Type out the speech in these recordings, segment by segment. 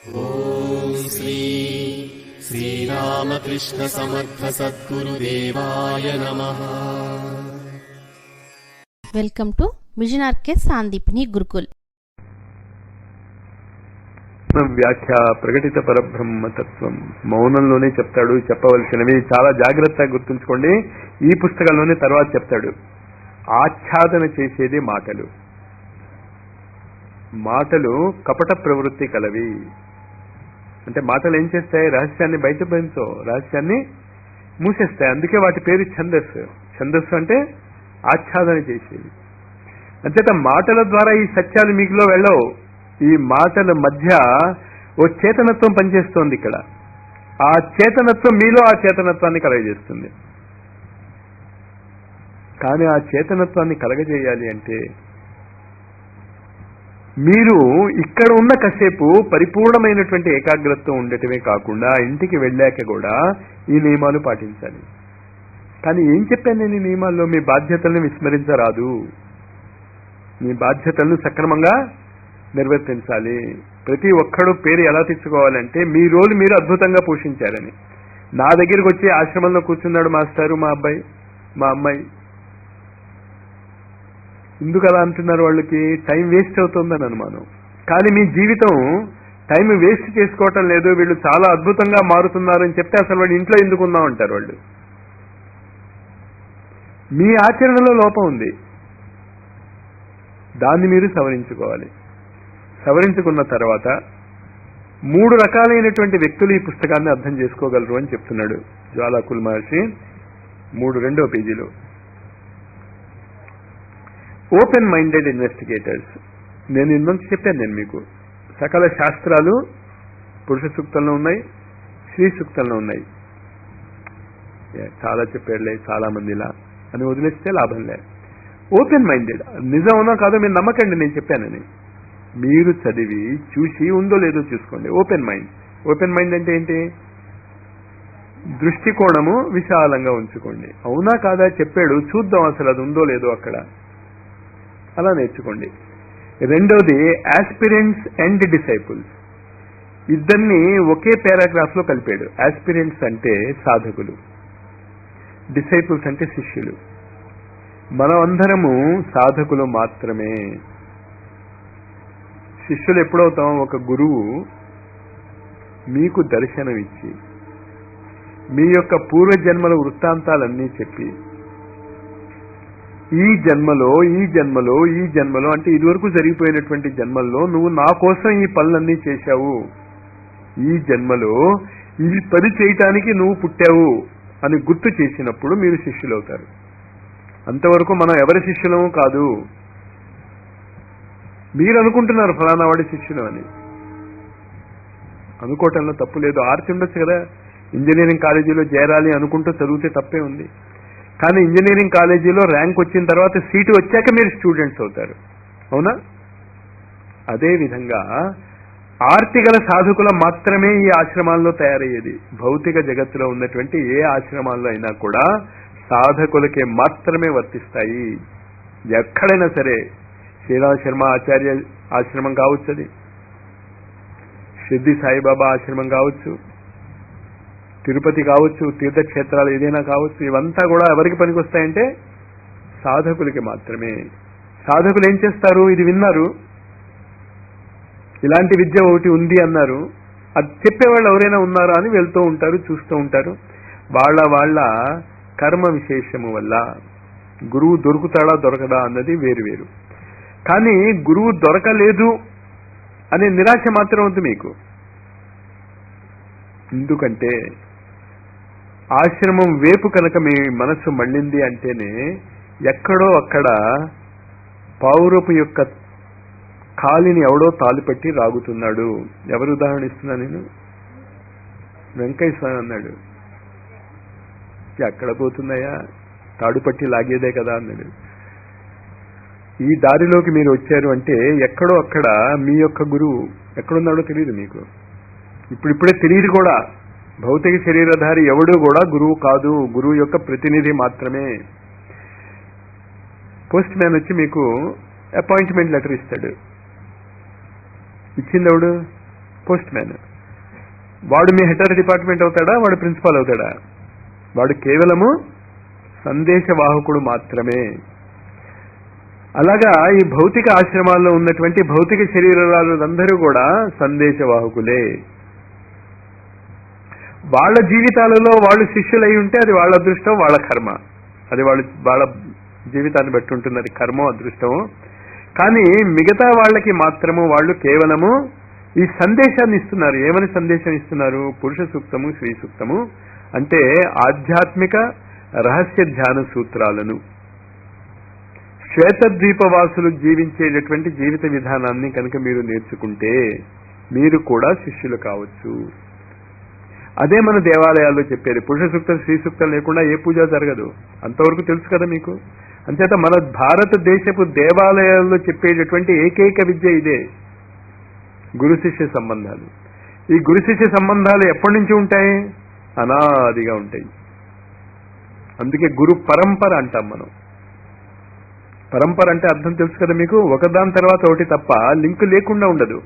ॐ श्री श्रीरामकृष्णसमर्थसद्गुरुदेवाय नमः welcome to mission RK Sandipini Gurukul వ్యాఖ్య ప్రకటిత పరబ్రహ్మ తత్వం మౌనంలోనే చెప్తాడు చెప్పవలసినవి చాలా జాగ్రత్తగా గుర్తుంచుకోండి ఈ పుస్తకంలోనే తర్వాత చెప్తాడు ఆచ్ఛాదన చేసేది మాటలు మాటలు కపట ప్రవృత్తి కలవి అంటే మాటలు ఏం చేస్తాయి? రహస్యాన్ని బయట రహస్యాన్ని మూసేస్తాయి. అందుకే వాటి పేరు ఛందస్సు. ఛందస్సు అంటే ఆచ్ఛాదన చేసేది. అంచేత మాటల ద్వారా ఈ సత్యాలు మీకులో వెళ్ళవు. ఈ మాటల మధ్య ఓ చేతనత్వం పనిచేస్తోంది ఇక్కడ. ఆ చేతనత్వం మీలో ఆ చేతనత్వాన్ని కలగజేస్తుంది. కానీ ఆ చేతనత్వాన్ని కలగజేయాలి అంటే మీరు ఇక్కడ ఉన్న కసేపు పరిపూర్ణమైనటువంటి ఏకాగ్రతతో ఉండటమే కాకుండా ఇంటికి వెళ్ళాక కూడా ఈ నియమాలు పాటించాలి. కానీ ఏం చెప్పాను నేను ఈ నియమాల్లో? మీ బాధ్యతలను విస్మరించరాదు. మీ బాధ్యతలను సక్రమంగా నిర్వర్తించాలి ప్రతి ఒక్కడు పేరు ఎలా తెచ్చుకోవాలంటే మీ రోలు మీరు అద్భుతంగా పోషించారని. నా దగ్గరికి వచ్చి ఆశ్రమంలో కూర్చున్నాడు మాస్టారు మా అబ్బాయి మా అమ్మాయి. ఎందుకు అలా అంటున్నారు వాళ్ళకి? టైం వేస్ట్ అవుతుందని అనుమానం. కానీ మీ జీవితం టైం వేస్ట్ చేసుకోవటం లేదు వీళ్ళు చాలా అద్భుతంగా మారుతున్నారు అని చెప్తే అసలు వాడు ఇంట్లో ఎందుకు ఉన్నాం అంటారు వాళ్ళు? మీ ఆచరణలో లోపం ఉంది. దాన్ని మీరు సవరించుకోవాలి. సవరించుకున్న తర్వాత మూడు రకాలైనటువంటి వ్యక్తులు ఈ పుస్తకాన్ని అర్థం చేసుకోగలరు అని చెప్తున్నాడు జ్వాలాకుల్ మహర్షి. మూడు రెండో పేజీలో. Open minded investigators. నేను ఇందుకు చెప్పాను నేను మీకు. సకల శాస్త్రాలు పురుష సూక్తంలో ఉన్నాయి స్త్రీ సూక్తంలో ఉన్నాయి. ఏ, చాలా చెప్పాడులే చాలా మందిలా. అని వదిలేస్తే లాభం లే. ఓపెన్ మైండెడ్ నిజం అవునా కాదో మీరు నమ్మకండి నేను చెప్పానని. మీరు చదివి చూసి ఉందో లేదో చూసుకోండి. ఓపెన్ మైండ్ ఓపెన్ మైండ్ అంటే ఏంటి? దృష్టికోణము విశాలంగా ఉంచుకోండి. అవునా కాదా? చెప్పాడు. చూద్దాం అసలు అది ఉందో లేదో అక్కడ. అలా నేర్చుకోండి. రెండోది యాస్పిరెంట్స్ అండ్ డిసైపుల్స్ ఇద్దరిని ఒకే పారాగ్రాఫ్లో కలిపాడు. యాస్పిరెంట్స్ అంటే సాధకులు. డిసైపుల్స్ అంటే శిష్యులు. మనం అందరము సాధకులు మాత్రమే. శిష్యులు ఎప్పుడవుతాం? ఒక గురువు మీకు దర్శనం ఇచ్చి మీ యొక్క పూర్వజన్మల వృత్తాంతాలన్నీ చెప్పి ఈ జన్మలో ఈ జన్మలో ఈ జన్మలో అంటే ఇదివరకు జరిగిపోయినటువంటి జన్మల్లో నువ్వు నా కోసం ఈ పనులన్నీ చేశావు. ఈ జన్మలో ఈ పని చేయటానికి నువ్వు పుట్టావు అని గుర్తు చేసినప్పుడు మీరు శిష్యులవుతారు. అంతవరకు మనం ఎవరి శిష్యులము కాదు. మీరు అనుకుంటున్నారు ఫలానా వాడి శిష్యులు అని. అనుకోవటంలో తప్పు లేదు. ఆర్తి ఉండొచ్చు కదా. ఇంజనీరింగ్ కాలేజీలో చేరాలి అనుకుంటూ చదివితే తప్పే ఉంది. కానీ ఇంజనీరింగ్ కాలేజీలో ర్యాంక్ వచ్చిన తర్వాత సీటు వచ్చాక మీరు స్టూడెంట్స్ అవుతారు. అవునా? అదేవిధంగా ఆర్తిగల సాధకుల మాత్రమే ఈ ఆశ్రమాల్లో తయారయ్యేది. భౌతిక జగత్తులో ఉన్నటువంటి ఏ ఆశ్రమాల్లో అయినా కూడా సాధకులకే మాత్రమే వర్తిస్తాయి. ఎక్కడైనా సరే శ్రీరామ శర్మ ఆచార్య ఆశ్రమం కావచ్చు అది సిద్ధి సాయిబాబా ఆశ్రమం కావచ్చు. తిరుపతి కావచ్చు తీర్థక్షేత్రాలు ఏదైనా కావచ్చు ఇవంతా కూడా ఎవరికి పనికొస్తాయంటే సాధకులకి మాత్రమే. సాధకులు ఏం చేస్తారు? ఇది విన్నారు. ఇలాంటి విద్య ఒకటి ఉంది అన్నారు. అది చెప్పేవాళ్ళు ఎవరైనా ఉన్నారా అని వెళ్తూ ఉంటారు చూస్తూ ఉంటారు. వాళ్ళ వాళ్ళ కర్మ విశేషము వల్ల గురువు దొరుకుతాడా దొరకదా అన్నది వేరు వేరు. కానీ గురువు దొరకలేదు అనే నిరాశ మాత్రం ఉంది మీకు. ఎందుకంటే ఆశ్రమం వేపు కనుక మీ మనస్సు మళ్ళింది అంటేనే ఎక్కడో అక్కడ పౌరపు యొక్క కాలిని ఎవడో తాలిపెట్టి రాగుతున్నాడు. ఎవరు ఉదాహరణ ఇస్తున్నా నేను? వెంకయ్య స్వామి అన్నాడు. ఎక్కడ పోతున్నాయా? తాడుపట్టి లాగేదే కదా అన్నాడు. ఈ దారిలోకి మీరు వచ్చారు అంటే ఎక్కడో అక్కడ మీ యొక్క గురువు ఎక్కడున్నాడో తెలియదు మీకు. ఇప్పుడిప్పుడే తెలియదు కూడా. భౌతిక శరీరధారి ఎవడు కూడా గురువు కాదు. గురువు యొక్క ప్రతినిధి మాత్రమే. పోస్ట్ మ్యాన్ వచ్చి మీకు అపాయింట్మెంట్ లెటర్ ఇస్తాడు. ఇచ్చింది ఎవడు? Postman. వాడు మీ హెటర్ డిపార్ట్మెంట్ అవుతాడా? వాడు ప్రిన్సిపాల్ అవుతాడా? వాడు కేవలము సందేశవాహకుడు మాత్రమే. అలాగా ఈ భౌతిక ఆశ్రమాల్లో ఉన్నటువంటి భౌతిక శరీరాలందరూ కూడా సందేశవాహకులే. వాళ్ళ జీవితాలలో వాళ్ళు శిష్యులై ఉంటే అది వాళ్ళ అదృష్టం వాళ్ళ కర్మ. అది వాళ్ళు వాళ్ళ జీవితాన్ని బట్టి ఉంటుంది అది కర్మ అదృష్టము. కానీ మిగతా వాళ్ళకి మాత్రము వాళ్ళు కేవలము ఈ సందేశాన్ని ఇస్తున్నారు. ఏమని సందేశం ఇస్తున్నారు? పురుష సూక్తము శ్రీ సూక్తము. అంటే ఆధ్యాత్మిక రహస్య ధ్యాన సూత్రాలను. శ్వేతద్వీపవాసులు జీవించేటటువంటి జీవిత విధానాన్ని కనుక మీరు నేర్చుకుంటే మీరు కూడా శిష్యులు కావచ్చు. అదే మన దేవాలయాల్లో చెప్పేది. పురుష సూక్తం శ్రీ సూక్తం లేకుండా ఏ పూజ జరగదు. అంతవరకు తెలుసు కదా మీకు? అంచేత మన భారతదేశపు దేవాలయాల్లో చెప్పేటటువంటి ఏకైక విద్య ఇదే. గురు శిష్య సంబంధాలు. ఈ గురు శిష్య సంబంధాలు ఎప్పటి నుంచి ఉంటాయి? అనాదిగా ఉంటాయి. అందుకే గురు పరంపర అంటాం మనం. పరంపర అంటే అర్థం తెలుసు కదా మీకు? ఒకదాని తర్వాత ఒకటి తప్ప లింక్ లేకుండా ఉండదు.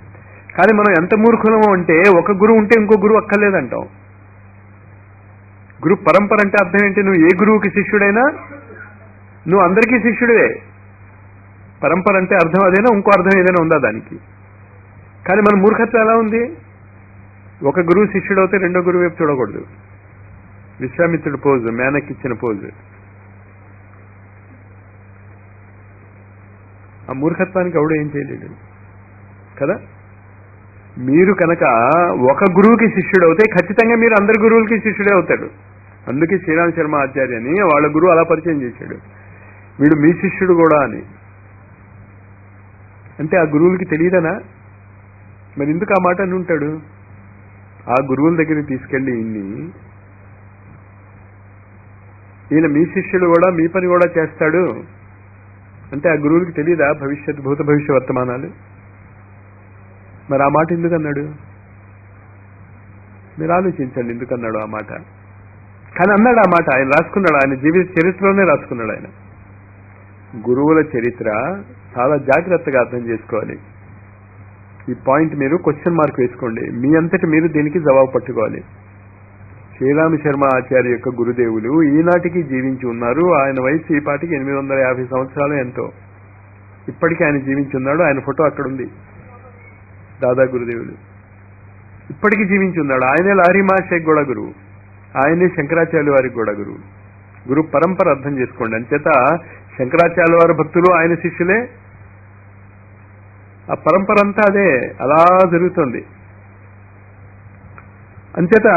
కానీ మనం ఎంత మూర్ఖులమో అంటే ఒక గురువు ఉంటే ఇంకో గురువు అక్కర్లేదంటాం. గురు పరంపర అంటే అర్థం ఏంటి? నువ్వు ఏ గురువుకి శిష్యుడైనా నువ్వు అందరికీ శిష్యుడివే. పరంపర అంటే అర్థం అదేనా? ఇంకో అర్థం ఏదైనా ఉందా దానికి? కానీ మన మూర్ఖత్వం ఎలా ఉంది? ఒక గురువు శిష్యుడు అవుతే రెండో గురువు వైపు చూడకూడదు. విశ్వామిత్రుడు పోజు మేనక్ ఇచ్చిన పోజు. ఆ మూర్ఖత్వానికి ఎవడు ఏం చేయలేడు? కదా? మీరు కనుక ఒక గురువుకి శిష్యుడు అవుతే ఖచ్చితంగా మీరు అందరి గురువులకి శిష్యుడే అవుతాడు. అందుకే శ్రీరామ్ శర్మ ఆచార్య అని వాళ్ళ గురువు అలా పరిచయం చేశాడు. వీడు మీ శిష్యుడు కూడా అని. అంటే ఆ గురువులకి తెలియదనా? మరి ఎందుకు ఆ మాట అని ఉంటాడు? ఆ గురువుల దగ్గరికి తీసుకెళ్ళి ఇన్ని. ఈయన మీ శిష్యుడు కూడా మీ పని కూడా చేస్తాడు. అంటే ఆ గురువులకి తెలియదా భవిష్యత్ భూత భవిష్య వర్తమానాలు? మరి ఆ మాట ఎందుకు అన్నాడు మీరు ఆలోచించండి ఎందుకు అన్నాడు ఆ మాట? కానీ అన్నాడు ఆ మాట ఆయన రాసుకున్నాడు ఆయన జీవిత చరిత్రలోనే రాసుకున్నాడు ఆయన. గురువుల చరిత్ర చాలా జాగ్రత్తగా అర్థం చేసుకోవాలి. ఈ పాయింట్ మీరు క్వశ్చన్ మార్క్ వేసుకోండి. మీ అంతటి మీరు దీనికి జవాబు పట్టుకోవాలి. శ్రీరామ శర్మ ఆచార్య యొక్క గురుదేవులు ఈనాటికి జీవించి ఉన్నారు. ఆయన వయసు ఈ పాటికి ఎనిమిది వందల యాభై సంవత్సరాలు ఎంతో. ఇప్పటికీ ఆయన జీవించి ఉన్నాడు. ఆయన ఫోటో అక్కడ ఉంది దాదా గురుదేవులు. ఇప్పటికీ జీవించి ఉన్నాడు ఆయనే లారీ మహాశేఖ్ కూడా గురువు. ఆయనే శంకరాచార్య వారికి కూడా గురువు. గురు పరంపర అర్థం చేసుకోండి. అంచేత శంకరాచార్య వారి భక్తులు ఆయన శిష్యులే. ఆ పరంపర అంతా అదే. అలా జరుగుతుంది. అంచేత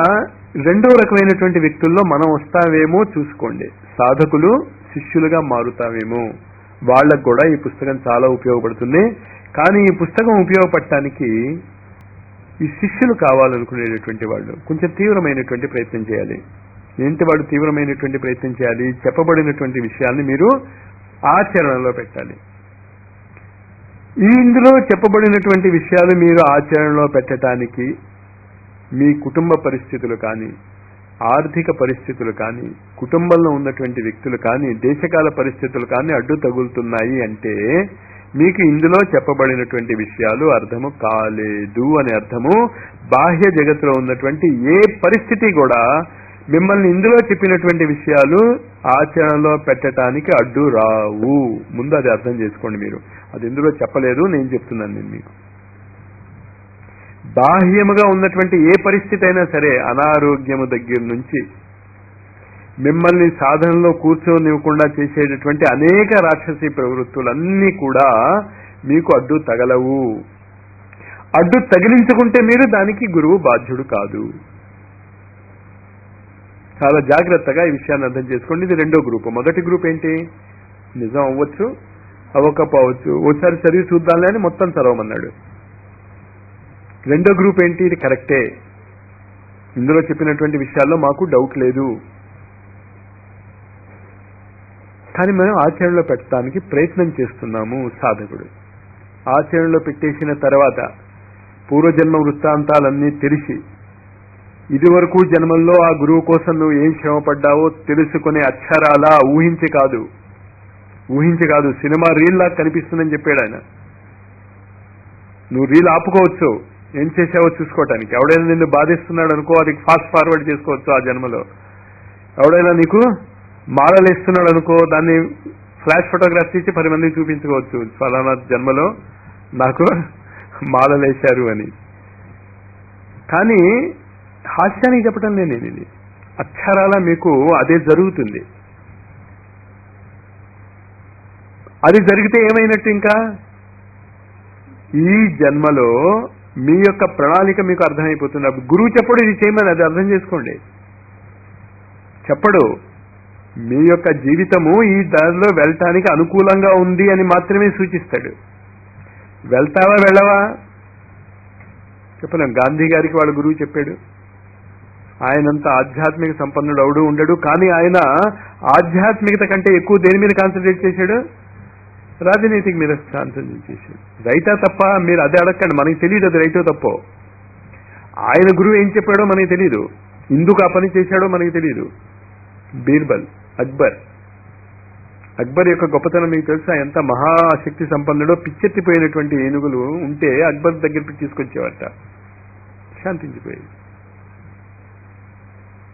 రెండో రకమైనటువంటి వ్యక్తుల్లో మనం వస్తావేమో చూసుకోండి. సాధకులు శిష్యులుగా మారుతావేమో. వాళ్ళకు కూడా ఈ పుస్తకం చాలా ఉపయోగపడుతుంది. కానీ ఈ పుస్తకం ఉపయోగపడటానికి ఈ శిష్యులు కావాలనుకునేటటువంటి వాళ్ళు కొంచెం తీవ్రమైనటువంటి ప్రయత్నం చేయాలి. ఏంటి వాడు తీవ్రమైనటువంటి ప్రయత్నం చేయాలి? చెప్పబడినటువంటి విషయాల్ని మీరు ఆచరణలో పెట్టాలి. ఈ ఇందులో చెప్పబడినటువంటి విషయాలు మీరు ఆచరణలో పెట్టడానికి మీ కుటుంబ పరిస్థితులు కానీ ఆర్థిక పరిస్థితులు కానీ కుటుంబంలో ఉన్నటువంటి వ్యక్తులు కానీ దేశకాల పరిస్థితులు కానీ అడ్డు తగులుతున్నాయి అంటే మీకు ఇందులో చెప్పబడినటువంటి విషయాలు అర్థము కాలేదు అని అర్థము. బాహ్య జగత్తులో ఉన్నటువంటి ఏ పరిస్థితి కూడా మిమ్మల్ని ఇందులో చెప్పినటువంటి విషయాలు ఆచరణలో పెట్టడానికి అడ్డు రావు. ముందు అది అర్థం చేసుకోండి మీరు. అది ఇందులో చెప్పలేదు నేను చెప్తున్నాను నేను మీకు. బాహ్యముగా ఉన్నటువంటి ఏ పరిస్థితి అయినా సరే అనారోగ్యము దగ్గర నుంచి మిమ్మల్ని సాధనలో కూర్చోనివ్వకుండా చేసేటటువంటి అనేక రాక్షసీ ప్రవృత్తులన్నీ కూడా మీకు అడ్డు తగలవు. అడ్డు తగిలించుకుంటే మీరు దానికి గురువు బాధ్యుడు కాదు. చాలా జాగ్రత్తగా ఈ విషయాన్ని అర్థం చేసుకోండి. ఇది రెండో గ్రూప్. మొదటి గ్రూప్ ఏంటి? నిజం అవ్వచ్చు అవ్వకపోవచ్చు. ఓసారి చదివి చూద్దాంలే అని మొత్తం చదవమన్నాడు. రెండో గ్రూప్ ఏంటి? ఇది కరెక్టే. ఇందులో చెప్పినటువంటి విషయాల్లో మాకు డౌట్ లేదు. కానీ మేము ఆచరణలో పెట్టడానికి ప్రయత్నం చేస్తున్నాము సాధకుడు. ఆచరణలో పెట్టేసిన తర్వాత పూర్వజన్మ వృత్తాంతాలన్నీ తెలిసి ఇదివరకు జన్మల్లో ఆ గురువు కోసం నువ్వు ఏం శ్రమపడ్డావో తెలుసుకునే అక్షరాలా ఊహించి కాదు. ఊహించి కాదు సినిమా రీల్లా కనిపిస్తుందని చెప్పాడు ఆయన. నువ్వు రీల్ ఆపుకోవచ్చు ఏం చేసావో చూసుకోవటానికి ఎవడైనా నిన్ను బాధిస్తున్నాడు అనుకో అది ఫాస్ట్ ఫార్వర్డ్ చేసుకోవచ్చు ఆ జన్మలో. ఎవడైనా నీకు మాలలేస్తున్నాడు అనుకో దాన్ని ఫ్లాష్ ఫోటోగ్రాఫ్ తీసి పది మందికి చూపించుకోవచ్చు. ఫలానా జన్మలో నాకు మాలలేశారు అని. కానీ హాస్యానికి చెప్పటం లేదు నేను ఇది. అక్షరాల మీకు అదే జరుగుతుంది. అది జరిగితే ఏమైనట్టు ఇంకా? ఈ జన్మలో మీ యొక్క ప్రణాళిక మీకు అర్థమైపోతుంది. గురువు చెప్పడు ఇది చేయమని అది అర్థం చేసుకోండి. చెప్పడు మీ యొక్క జీవితము ఈ దారిలో వెళ్ళటానికి అనుకూలంగా ఉంది అని మాత్రమే సూచిస్తాడు. వెళ్తావా వెళ్ళవా? చెప్పలేం గాంధీ గారికి వాళ్ళ గురువు చెప్పాడు. ఆయనంత ఆధ్యాత్మిక సంపన్నుడు అవుడు ఉండడు కానీ ఆయన ఆధ్యాత్మికత కంటే ఎక్కువ దేని మీద కాన్సన్ట్రేట్ చేశాడు? రాజనీతికి మీద కాన్సన్ట్రేట్ చేశాడు రైతా తప్ప మీరు అదే అడగండి మనకి తెలియదు అది రైతో తప్పో. ఆయన గురువు ఏం చెప్పాడో మనకి తెలియదు ఎందుకు ఆ పని చేశాడో మనకి తెలియదు బీర్బల్ అక్బర్. అక్బర్ యొక్క గొప్పతనం మీకు తెలుసా? ఎంత మహాశక్తి సంపన్నుడో పిచ్చెత్తిపోయినటువంటి ఏనుగులు ఉంటే అక్బర్ దగ్గరికి తీసుకొచ్చేవట శాంతించిపోయేది.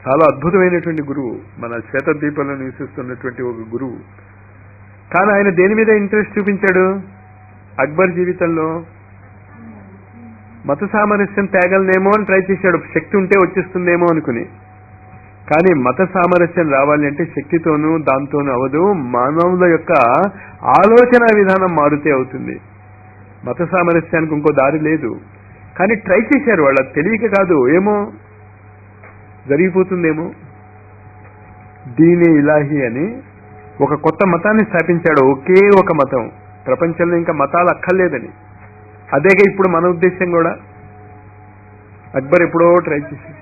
చాలా అద్భుతమైనటువంటి గురువు. మన శ్వేతద్వీపంలో నివసిస్తున్నటువంటి ఒక గురువు. కానీ ఆయన దేని మీద ఇంట్రెస్ట్ చూపించాడు? అక్బర్ జీవితంలో. మత సామరస్యం తేగలనేమో అని ట్రై చేశాడు. శక్తి ఉంటే వచ్చేస్తుందేమో అనుకుని. కానీ మత సామరస్యం రావాలి అంటే శక్తితోనూ దాంతోనూ అవదు మానవుల యొక్క ఆలోచన విధానం మారుతే అవుతుంది. మత సామరస్యానికి ఇంకో దారి లేదు. కానీ ట్రై చేశారు. వాళ్ళు తెలియక కాదు. ఏమో? జరిగిపోతుందేమో? దీని ఇలాహి అని ఒక కొత్త మతాన్ని స్థాపించాడు ఒకే ఒక మతం. ప్రపంచంలో ఇంకా మతాలు అక్కర్లేదని. అదేగా ఇప్పుడు మన ఉద్దేశం కూడా? అక్బర్ ఎప్పుడో ట్రై చేసి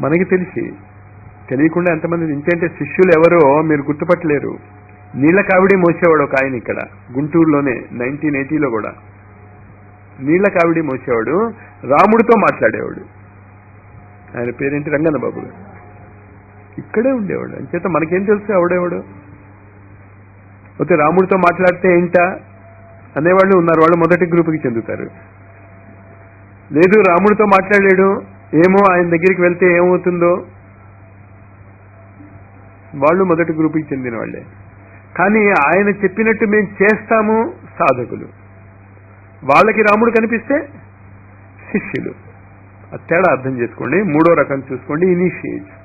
మనకి తెలిసి. తెలియకుండా ఎంతమంది ఇంకేంటే శిష్యులు ఎవరో మీరు గుర్తుపట్టలేరు. నీళ్ళ కావిడి మోసేవాడు ఒక ఆయన ఇక్కడ గుంటూరులోనే నైన్టీన్ ఎయిటీలో కూడా. నీళ్ళ కావిడి మోసేవాడు రాముడితో మాట్లాడేవాడు. ఆయన పేరేంటి? రంగన్న బాబు గారు. ఇక్కడే ఉండేవాడు. అంచేత మనకేం తెలుసు ఎవడేవాడు అయితే రాముడితో మాట్లాడితే ఏంటా? అనేవాళ్ళు ఉన్నారు. వాళ్ళు మొదటి గ్రూప్కి చెందుతారు. లేదు రాముడితో మాట్లాడాడు ఏమో ఆయన దగ్గరికి వెళ్తే ఏమవుతుందో? వాళ్ళు మొదటి గ్రూప్కి చెందిన వాళ్ళే కానీ ఆయన చెప్పినట్టు మేము చేస్తాము సాధకులు. వాళ్ళకి రాముడు కనిపిస్తే శిష్యులు. తేడా అర్థం చేసుకోండి. మూడో రకం చూసుకోండి. ఇనిషియేట్స్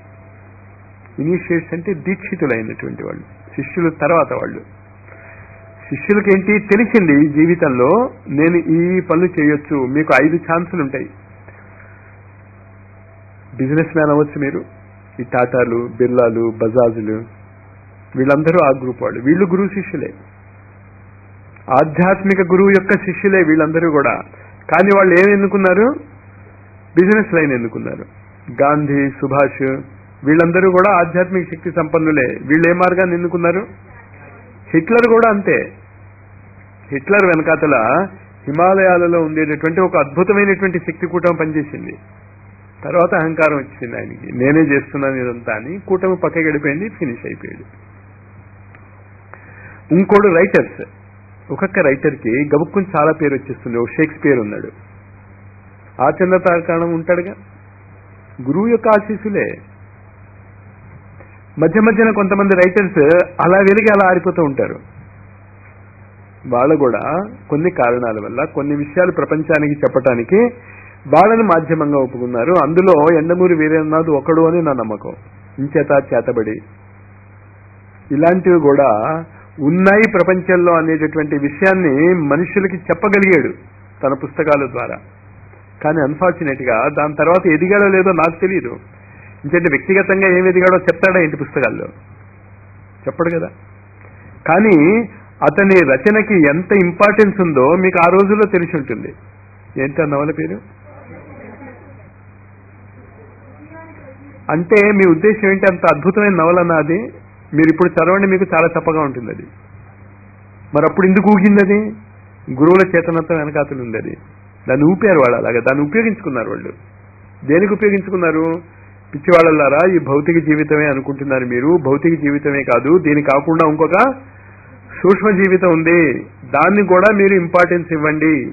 ఇనీషియేట్స్ అంటే దీక్షితులైనటువంటి వాళ్ళు శిష్యులు తర్వాత వాళ్ళు. శిష్యులకేంటి? తెలిసింది ఈ జీవితంలో నేను ఈ పనులు చేయొచ్చు మీకు ఐదు ఛాన్సులు ఉంటాయి. బిజినెస్ మ్యాన్ అవ్వచ్చు మీరు. ఈ టాటాలు బిర్లాలు బజాజులు వీళ్ళందరూ ఆ గ్రూప్ వాళ్ళు. వీళ్ళు గురువు శిష్యులే. ఆధ్యాత్మిక గురువు యొక్క శిష్యులే వీళ్ళందరూ కూడా. కానీ వాళ్ళు ఏం ఎన్నుకున్నారు? బిజినెస్ లైన్ ఎన్నుకున్నారు. గాంధీ సుభాష్ వీళ్ళందరూ కూడా ఆధ్యాత్మిక శక్తి సంపన్నులే. వీళ్ళు ఏ మార్గాన్ని ఎన్నుకున్నారు? హిట్లర్ కూడా అంతే. హిట్లర్ వెనకాతల హిమాలయాలలో ఉండేటటువంటి ఒక అద్భుతమైనటువంటి శక్తి కూటమి పనిచేసింది. తర్వాత అహంకారం వచ్చింది ఆయనకి. నేనే చేస్తున్నాను ఇదంతా అని కూటమి పక్క గడిపోయింది ఫినిష్ అయిపోయాడు. ఇంకోడు రైటర్స్ ఒక్కొక్క రైటర్కి గబుక్కుని చాలా పేరు వచ్చేస్తుంది. ఒక షేక్స్పియర్ ఉన్నాడు. ఆచంద్ర తారకాణం ఉంటాడుగా. గురువు యొక్క ఆశీస్సులే. మధ్య మధ్యన కొంతమంది రైటర్స్ అలా వెలిగి అలా ఆరిపోతూ ఉంటారు. వాళ్ళు కూడా కొన్ని కారణాల వల్ల కొన్ని విషయాలు ప్రపంచానికి చెప్పటానికి వాళ్ళని మాధ్యమంగా ఒప్పుకున్నారు. అందులో ఎండమూరి వీరేంద్రనాథ్ ఒకడు అని నా నమ్మకం. ఇంచేత చేతబడి. ఇలాంటివి కూడా ఉన్నాయి ప్రపంచంలో అనేటటువంటి విషయాన్ని మనుషులకి చెప్పగలిగాడు తన పుస్తకాల ద్వారా. కానీ అన్ఫార్చునేట్గా దాని తర్వాత ఎదిగాడో లేదో నాకు తెలియదు ఇంకేంటి వ్యక్తిగతంగా ఏం ఎదిగాడో చెప్తాడా ఏంటి పుస్తకాల్లో? చెప్పడు కదా. కానీ అతని రచనకి ఎంత ఇంపార్టెన్స్ ఉందో మీకు ఆ రోజుల్లో తెలిసి ఉంటుంది. ఏంటి ఆ నవల పేరు? అంటే మీ ఉద్దేశం ఏంటి? అంత అద్భుతమైన నవల నాది మీరు ఇప్పుడు చదవండి మీకు చాలా చప్పగా ఉంటుంది అది. మరి అప్పుడు ఎందుకు ఊగింది అది? గురువుల చేతనత్వం వెనకాతలు ఉంది అది. దాన్ని ఊపారు వాళ్ళు అలాగా. దాన్ని ఉపయోగించుకున్నారు వాళ్ళు. దేనికి ఉపయోగించుకున్నారు? పిచ్చివాళ్ళల్లారా ఈ భౌతిక జీవితమే అనుకుంటున్నారు మీరు. భౌతిక జీవితమే కాదు దీని కాకుండా ఇంకొక సూక్ష్మ జీవితం ఉంది. దాన్ని కూడా మీరు ఇంపార్టెన్స్ ఇవ్వండి.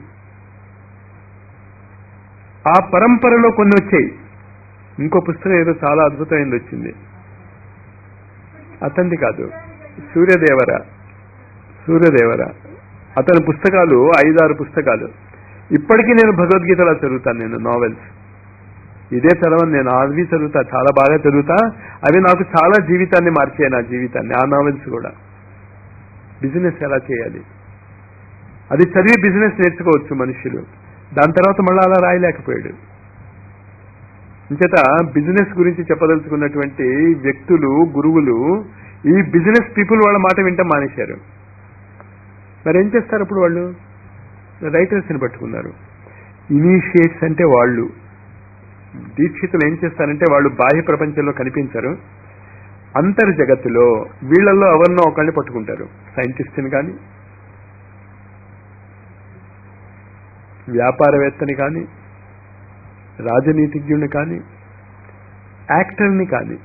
ఆ పరంపరలో కొన్ని వచ్చాయి. ఇంకో పుస్తకం ఏదో చాలా అద్భుతమైనది వచ్చింది. అతనిది కాదు సూర్యదేవర. సూర్యదేవర. అతని పుస్తకాలు ఐదారు పుస్తకాలు. ఇప్పటికీ నేను భగవద్గీతలా చదువుతాను నేను నావెల్స్ ఇదే చదవను నేను. అవి చదువుతా చాలా బాగా చదువుతా. అవి నాకు చాలా జీవితాన్ని మార్చాయి నా జీవితాన్ని ఆ నావెల్స్ కూడా. బిజినెస్ ఎలా చేయాలి? అది చదివి బిజినెస్ నేర్చుకోవచ్చు మనుషులు. దాని తర్వాత మళ్ళీ అలా రాయలేకపోయాడు. ఇంచేత బిజినెస్ గురించి చెప్పదలుచుకున్నటువంటి వ్యక్తులు గురువులు ఈ బిజినెస్ పీపుల్ వాళ్ళ మాట వింట మానేశారు. మరి ఏం చేస్తారు అప్పుడు వాళ్ళు? రైటర్స్ని పట్టుకున్నారు. ఇనీషియేట్స్ అంటే వాళ్ళు. దీక్షితులు ఏం చేస్తారంటే వాళ్ళు బాహ్య ప్రపంచంలో కనిపించరు. అంతర్ జగత్తులో వీళ్ళల్లో ఎవరినో ఒకళ్ళని పట్టుకుంటారు. సైంటిస్ట్ని కానీ వ్యాపారవేత్తని కానీ రాజనీతిజ్ఞుని కానీ యాక్టర్ని కానీ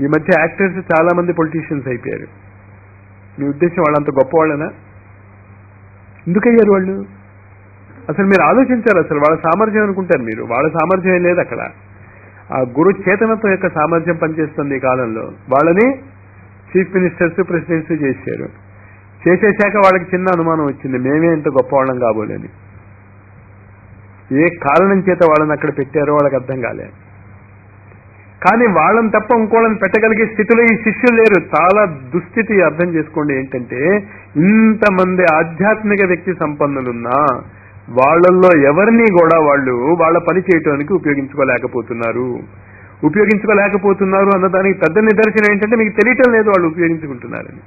ఈ మధ్య యాక్టర్స్ చాలా మంది పొలిటీషియన్స్ అయిపోయారు. మీ ఉద్దేశం వాళ్ళంత గొప్పవాళ్ళనా? ఎందుకయ్యారు వాళ్ళు? అసలు మీరు ఆలోచించారు అసలు వాళ్ళ సామర్థ్యం అనుకుంటారు మీరు. వాళ్ళ సామర్థ్యం లేదు అక్కడ. ఆ గురు చేతనత్వం యొక్క సామర్థ్యం పనిచేస్తుంది ఈ కాలంలో. వాళ్ళని చీఫ్ మినిస్టర్స్ ప్రెసిడెంట్స్ చేశారు. చేసేశాక వాళ్ళకి చిన్న అనుమానం వచ్చింది మేమే ఇంత గొప్పవాళ్ళం కాబోలేని. ఏ కారణం చేత వాళ్ళని అక్కడ పెట్టారో వాళ్ళకి అర్థం కాలే. కానీ వాళ్ళని తప్ప ఇంకోళ్ళని పెట్టగలిగే స్థితిలో ఈ శిష్యులు లేరు. చాలా దుస్థితి అర్థం చేసుకోండి ఏంటంటే ఇంతమంది ఆధ్యాత్మిక వ్యక్తి సంపన్నులున్నా వాళ్ళల్లో ఎవరిని కూడా వాళ్ళు వాళ్ళ పని చేయటానికి ఉపయోగించుకోలేకపోతున్నారు. ఉపయోగించుకోలేకపోతున్నారు అన్నదానికి పెద్ద నిదర్శనం ఏంటంటే మీకు తెలియటం లేదు వాళ్ళు ఉపయోగించుకుంటున్నారని.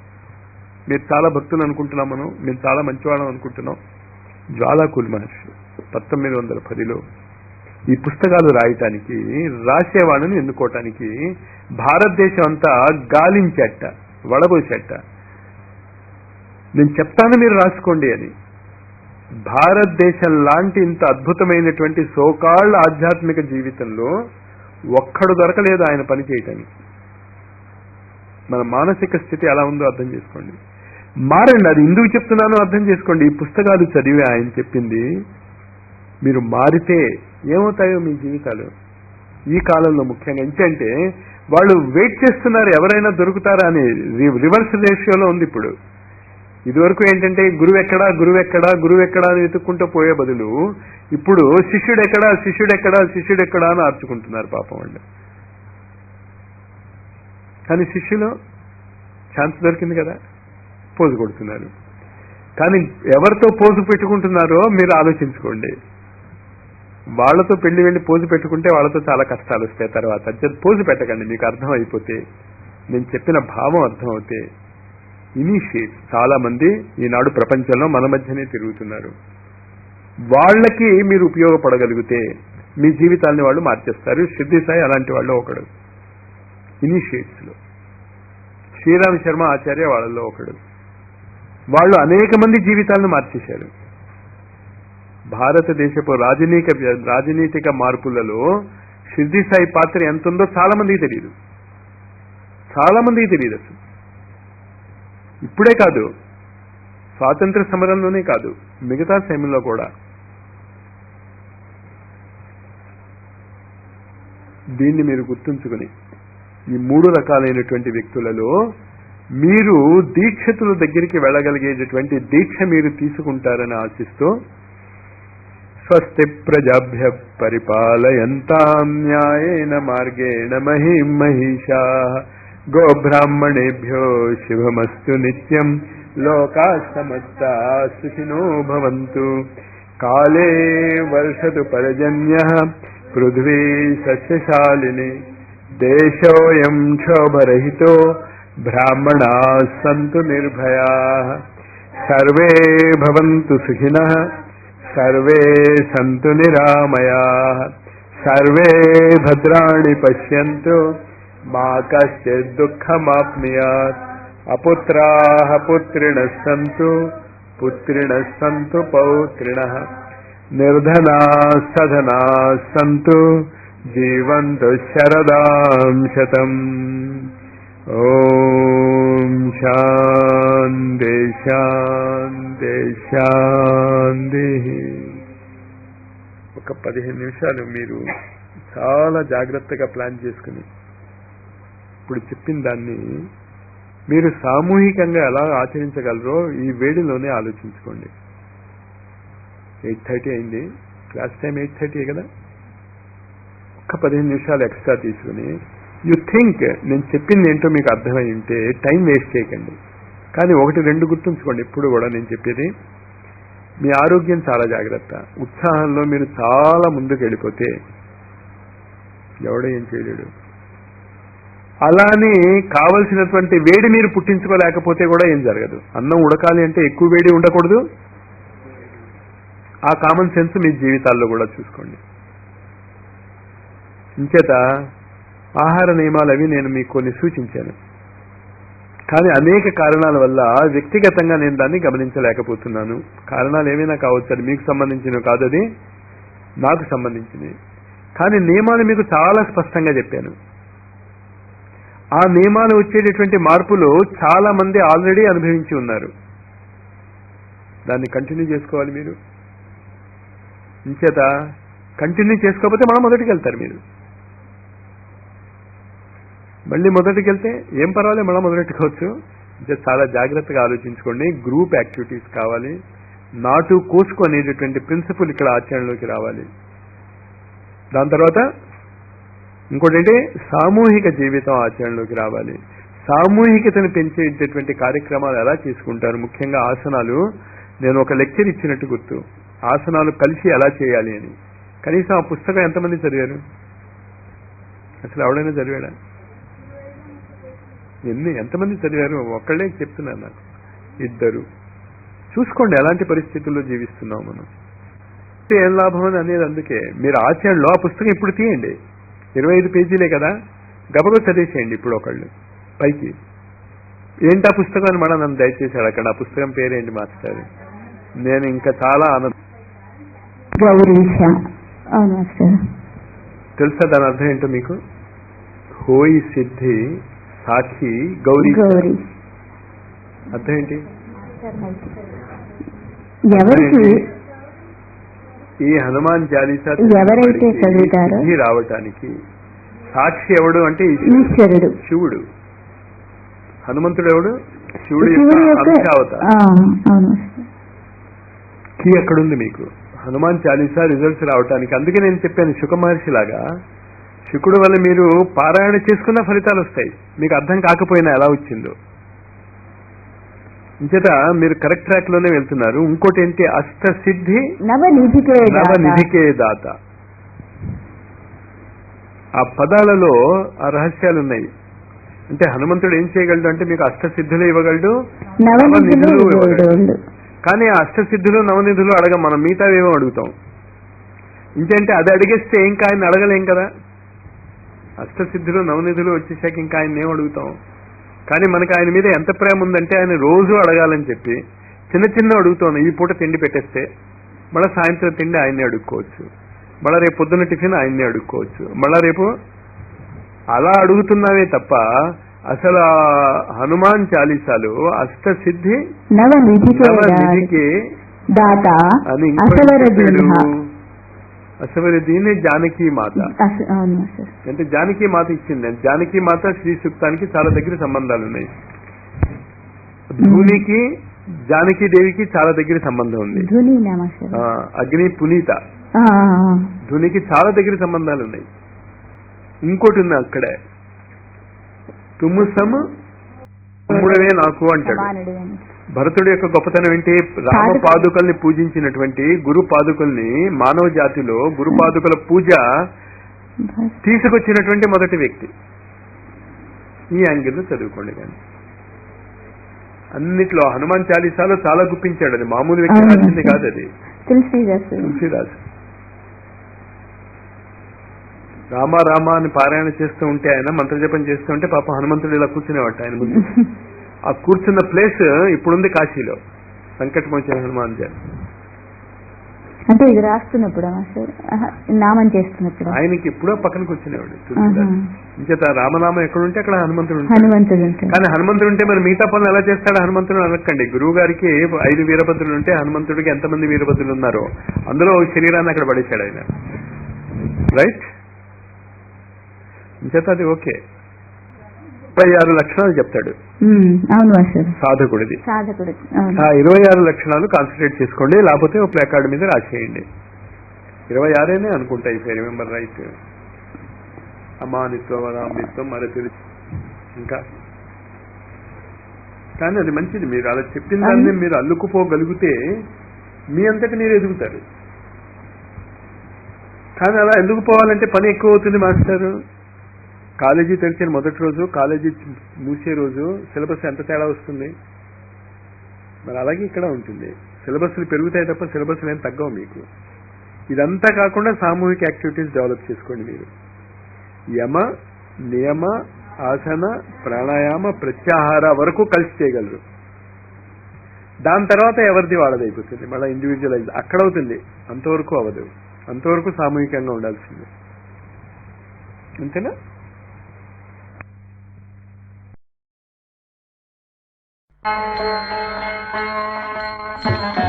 మీరు చాలా భక్తులు అనుకుంటున్నాం మనం మేము చాలా మంచివాళ్ళం అనుకుంటున్నాం. జ్వాలాకుల్ మహర్షి పంతొమ్మిది వందల పదిలో ఈ పుస్తకాలు రాయటానికి రాసేవాళ్ళని ఎన్నుకోవటానికి భారతదేశం అంతా గాలించేట వడబోసేట. నేను చెప్తాను మీరు రాసుకోండి అని. భారతదేశం లాంటి ఇంత అద్భుతమైనటువంటి సోకాళ్ళ ఆధ్యాత్మిక జీవితంలో ఒక్కడు దొరకలేదు ఆయన పని చేయటానికి. మన మానసిక స్థితి ఎలా ఉందో అర్థం చేసుకోండి. మారండి అది ఎందుకు చెప్తున్నానో అర్థం చేసుకోండి. ఈ పుస్తకాలు చదివి ఆయన చెప్పింది మీరు మారితే ఏమవుతాయో మీ జీవితాలు. ఈ కాలంలో ముఖ్యంగా ఎందుకంటే వాళ్ళు వెయిట్ చేస్తున్నారు ఎవరైనా దొరుకుతారా అని. రివర్స్ రేషియోలో ఉంది ఇప్పుడు. ఇదివరకు ఏంటంటే గురువు ఎక్కడా గురువు ఎక్కడా గురువు ఎక్కడా అని వెతుక్కుంటూ పోయే బదులు ఇప్పుడు శిష్యుడు ఎక్కడా శిష్యుడు ఎక్కడా శిష్యుడు ఎక్కడా అని ఆర్చుకుంటున్నారు పాపం వాళ్ళు. కానీ శిష్యులు ఛాన్స్ దొరికింది కదా పోజు కొడుతున్నారు. కానీ ఎవరితో పోజు పెట్టుకుంటున్నారో మీరు ఆలోచించుకోండి. వాళ్ళతో పెళ్ళి వెళ్ళి పోజు పెట్టుకుంటే వాళ్ళతో చాలా కష్టాలు వస్తాయి తర్వాత. పోజు పెట్టకండి మీకు అర్థం అయిపోతే. నేను చెప్పిన భావం అర్థం అవుతే ఇనీషియేట్స్ చాలా మంది ఈనాడు ప్రపంచంలో మన మధ్యనే తిరుగుతున్నారు. వాళ్ళకి మీరు ఉపయోగపడగలిగితే మీ జీవితాన్ని వాళ్ళు మార్చేస్తారు. సిద్ధి సాయి అలాంటి వాళ్ళు ఒకడు. ఇనిషియేట్స్లో శ్రీరామ్ శర్మ ఆచార్య వాళ్ళలో ఒకడు. వాళ్ళు అనేక మంది జీవితాలను మార్చేశారు. భారతదేశపు రాజనీక రాజనీతిక మార్పులలో సిద్ధి సాయి పాత్ర ఎంత ఉందో చాలా మందికి తెలియదు చాలా మందికి తెలియదు అసలు. ఇప్పుడే కాదు. స్వాతంత్ర సమరంలోనే కాదు. మిగతా సమయంలో కూడా. దీన్ని మీరు గుర్తుంచుకుని ఈ మూడు రకాలైనటువంటి వ్యక్తులలో మీరు దీక్షతుల దగ్గరికి వెళ్ళగలిగేటటువంటి దీక్ష మీరు తీసుకుంటారని ఆశిస్తూ స్వస్తి ప్రజాభ్య పరిపాలయంతా న్యాయేన మార్గేణ మహిం మహిషా. गोब्राह्मणेभ्यो शुभमस्तु नित्यम् लोकाः समस्ताः सुखिनो भवन्तु। काले वर्षतु पर्जन्यः पृथ्वी सस्यशालिनी। देशोऽयम् क्षोभरहितो ब्राह्मणाः सन्तु निर्भयाः। सर्वे भवन्तु सुखिनः सर्वे सन्तु निरामयाः। सर्वे भद्राणि पश्यन्तु మా కశ్చిత్ దుఃఖమాప్నుయాత్ అపుత్రాः పుత్రిణ సంతు పుత్రిణ సంతు పౌత్రిణः నిర్ధనా సధనా సంతు జీవంతు శరదాం శతం ఓం శాంతి శాంతి శాంతి ఒక పదిహేను నిమిషాలు మీరు చాలా జాగ్రత్తగా ప్లాన్ చేసుకుని ఇప్పుడు చెప్పిన దాన్ని మీరు సామూహికంగా ఎలా ఆచరించగలరో ఈ వేడిలోనే ఆలోచించుకోండి. ఎయిట్ థర్టీ అయింది. క్లాస్ టైం ఎయిట్ థర్టీ కదా? ఒక్క పదిహేను నిమిషాలు ఎక్స్ట్రా తీసుకుని యు థింక్ నేను చెప్పింది ఏంటో మీకు అర్థమై ఉంటే టైం వేస్ట్ చేయకండి. కానీ ఒకటి రెండు గుర్తుంచుకోండి ఇప్పుడు కూడా నేను చెప్పేది. మీ ఆరోగ్యం చాలా జాగ్రత్త. ఉత్సాహంలో మీరు చాలా ముందుకు వెళ్ళిపోతే ఎవడో ఏం చేయలేడు. అలానే కావలసినటువంటి వేడి మీరు పుట్టించుకోలేకపోతే కూడా ఏం జరగదు. అన్నం ఉడకాలి అంటే ఎక్కువ వేడి ఉండకూడదు. ఆ కామన్ సెన్స్ మీ జీవితాల్లో కూడా చూసుకోండి. ఇంచేత ఆహార నియమాలు అవి నేను మీకు కొన్ని సూచించాను. కానీ అనేక కారణాల వల్ల వ్యక్తిగతంగా నేను దాన్ని గమనించలేకపోతున్నాను. కారణాలు ఏమైనా కావచ్చు అది మీకు సంబంధించినవి కాదు అది నాకు సంబంధించినవి. కానీ నియమాలు మీకు చాలా స్పష్టంగా చెప్పాను. ఆ నియమాలు వచ్చేటటువంటి మార్పులు చాలా మంది ఆల్రెడీ అనుభవించి ఉన్నారు. దాన్ని కంటిన్యూ చేసుకోవాలి మీరు. ఇంచేత కంటిన్యూ చేసుకోకపోతే మనం మొదటికి వెళ్తారు మీరు. మళ్ళీ మొదటికి వెళ్తే ఏం పర్వాలేదు మనం మొదలెట్టుకోవచ్చు అంటే చాలా జాగ్రత్తగా ఆలోచించుకోండి. గ్రూప్ యాక్టివిటీస్ కావాలి. నాటు కోసుకు అనేటటువంటి ప్రిన్సిపల్ ఇక్కడ ఆచరణలోకి రావాలి. దాని తర్వాత ఇంకోటి అంటే సామూహిక జీవితం ఆచరణలోకి రావాలి. సామూహికతను పెంచేటటువంటి కార్యక్రమాలు ఎలా చేసుకుంటారు? ముఖ్యంగా ఆసనాలు. నేను ఒక లెక్చర్ ఇచ్చినట్టు గుర్తు. ఆసనాలు కలిసి ఎలా చేయాలి అని. కనీసం ఆ పుస్తకం ఎంతమంది చదివారు? అసలు ఎవడైనా చదివాడా? ఎన్ని? ఎంతమంది చదివారు? ఒక్కళ్ళే చెప్తున్నాను నాకు. ఇద్దరు. చూసుకోండి ఎలాంటి పరిస్థితుల్లో జీవిస్తున్నాం మనం. ఏం లాభం అని అనేది అందుకే. మీరు ఆచరణలో ఆ పుస్తకం ఇప్పుడు తీయండి. ఇరవై ఐదు పేజీలే కదా? గబగబ చదివేసేయండి ఇప్పుడు ఒకళ్ళు. పైకి. ఏంటి ఆ పుస్తకం అని మనం నన్ను దయచేసి అడగండి ఆ పుస్తకం పేరేంటి మాస్టర్? నేను ఇంకా చాలా ఆనంద తెలుసా దాని అర్థం ఏంటో మీకు? హోయి సిద్ధి సాక్షి గౌరీ. గౌరీ. అర్థం ఏంటి? ఎవరికి? ఈ హనుమాన్ చాలీసా ఎవరైతే చదువుతారో రావటానికి సాక్షి ఎవడు అంటే ఈశ్వరుడు. శివుడు. హనుమంతుడు ఎవడు? శివుడు కీ ఎక్కడుంది మీకు? హనుమాన్ చాలీసా రిజల్ట్స్ రావటానికి. అందుకే నేను చెప్పాను శుక మహర్షి లాగా శుకుడు వల్ల మీరు పారాయణ చేసుకున్న ఫలితాలు వస్తాయి. మీకు అర్థం కాకపోయినా ఎలా వచ్చిందో. ఇంచేత మీరు కరెక్ట్ ట్రాక్లోనే వెళ్తున్నారు. ఇంకోటి ఏంటి అష్టసిద్ధి నవనిధికే నవనిధికే దాత ఆ పదాలలో ఆ రహస్యాలు ఉన్నాయి అంటే హనుమంతుడు ఏం చేయగలడు అంటే మీకు అష్టసిద్ధులు ఇవ్వగలడు నవనిధులు ఇవ్వగలడు. కానీ ఆ అష్టసిద్ధులు నవనిధులు అడగం మనం మిగతావేమో అడుగుతాం. ఇంకంటే? అది అడిగేస్తే ఇంకా ఆయన అడగలేం కదా? అష్టసిద్ధులు నవనిధులు వచ్చేసాక ఇంకా ఆయన ఏం అడుగుతాం? కానీ మనకి ఆయన మీద ఎంత ప్రేమ ఉందంటే ఆయన రోజు అడగాలని చెప్పి చిన్న చిన్న అడుగుతాను ఈ పూట తిండి పెట్టేస్తే మళ్ళీ సాయంత్రం తిండి ఆయన్నే అడుక్కోవచ్చు. మళ్ళీ రేపు పొద్దున్న టిఫిన్ ఆయన్నే అడుక్కోవచ్చు. మళ్ళీ రేపు అలా అడుగుతున్నామే తప్ప అసలు హనుమాన్ చాలీసాలు అష్టసిద్ధి నవనిధికే నవనిధికి దాత అని అసలు దీన్ని జానకి మాత. అవును అంటే జానకి మాత ఇచ్చింది. జానకి మాత శ్రీ సూక్తానికి చాలా దగ్గర సంబంధాలు ఉన్నాయి. ధూనికి జానకి దేవికి చాలా దగ్గర సంబంధం ఉంది. అగ్ని పునీత. ధునికి చాలా దగ్గర సంబంధాలు ఉన్నాయి. ఇంకోటి ఉంది అక్కడే. తుమ్ముసము తమ్ముడవే నాకు అంటాడు. భరతుడి యొక్క గొప్పతనం ఏంటి? రామ పాదుకలు. పాదుకల్ని పూజించినటువంటి గురు పాదుకల్ని మానవ జాతిలో గురు పాదుకల పూజ తీసుకొచ్చినటువంటి మొదటి వ్యక్తి. ఈ యాంగిల్లో చదువుకోండి కానీ. అన్నిట్లో హనుమాన్ చాలీసాలో చాలా గుప్పించాడు అది. మామూలు వ్యక్తి. రాసింది కాదు అది. తులసిదాస్. రామ రామ అని పారాయణ చేస్తూ ఉంటే ఆయన మంత్రజపం చేస్తూ ఉంటే పాప హనుమంతుడు ఇలా కూర్చునేవాట ఆయన ముందు. ఆ కూర్చున్న ప్లేస్ ఇప్పుడుంది కాశీలో. సంకటమోచన హనుమాన్ జాన్ అంటే ఇది రాస్తున్నప్పుడు నామం చేస్తున్నప్పుడు? ఆయనకి ఎప్పుడో పక్కన కూర్చునేవాడు. ఇంచేత రామనామం ఎక్కడుంటే అక్కడ హనుమంతుడు హనుమంతుడు కానీ హనుమంతుడు ఉంటే మరి మిగతా పనులు ఎలా చేస్తాడు హనుమంతుడు అనకండి. గురువు గారికి ఐదు వీరభద్రులు ఉంటే హనుమంతుడికి ఎంతమంది వీరభద్రులు ఉన్నారో అందులో శరీరాన్ని అక్కడ పడేశాడు ఆయన. రైట్ ఇంచేత అది ఓకే. ముప్పై ఆరు లక్షణాలు చెప్తాడు. అవును మాస్టర్. సాధకుడిది. అవును. ఆ ఇరవై ఆరు లక్షణాలు కాన్సన్ట్రేట్ చేసుకోండి లేకపోతే ఒక ప్లాకార్డు మీద రాసేయండి. ఇరవై ఆరేనే అనుకుంటా ఇఫ్ ఐ రిమెంబర్ రైట్ అమానిత్వం వరామిత్వం మరతిరి ఇంకా. కానీ అది మంచిది మీరు అలా చెప్పిన దాన్ని మీరు అల్లుకుపోగలిగితే మీ అంతటి మీరు ఎదుగుతారు. కానీ అలా ఎందుకు పోవాలంటే పని ఎక్కువ అవుతుంది మాస్టర్? కాలేజీ తెరిచిన మొదటి రోజు కాలేజీ మూసే రోజు సిలబస్ ఎంత తేడా వస్తుంది? మరి అలాగే ఇక్కడ ఉంటుంది. సిలబస్లు పెరుగుతాయి తప్ప సిలబస్లు ఏం తగ్గవు మీకు. ఇదంతా కాకుండా సామూహిక యాక్టివిటీస్ డెవలప్ చేసుకోండి మీరు. యమ నియమ ఆసన ప్రాణాయామ ప్రత్యాహార వరకు కలిసి చేయగలరు. దాని తర్వాత ఎవరిది వాళ్ళది మళ్ళీ ఇండివిజువలైజ్ అక్కడ అవుతుంది. అంతవరకు అవ్వదు. అంతవరకు సామూహికంగా ఉండాల్సింది. అంతేనా? Thank you.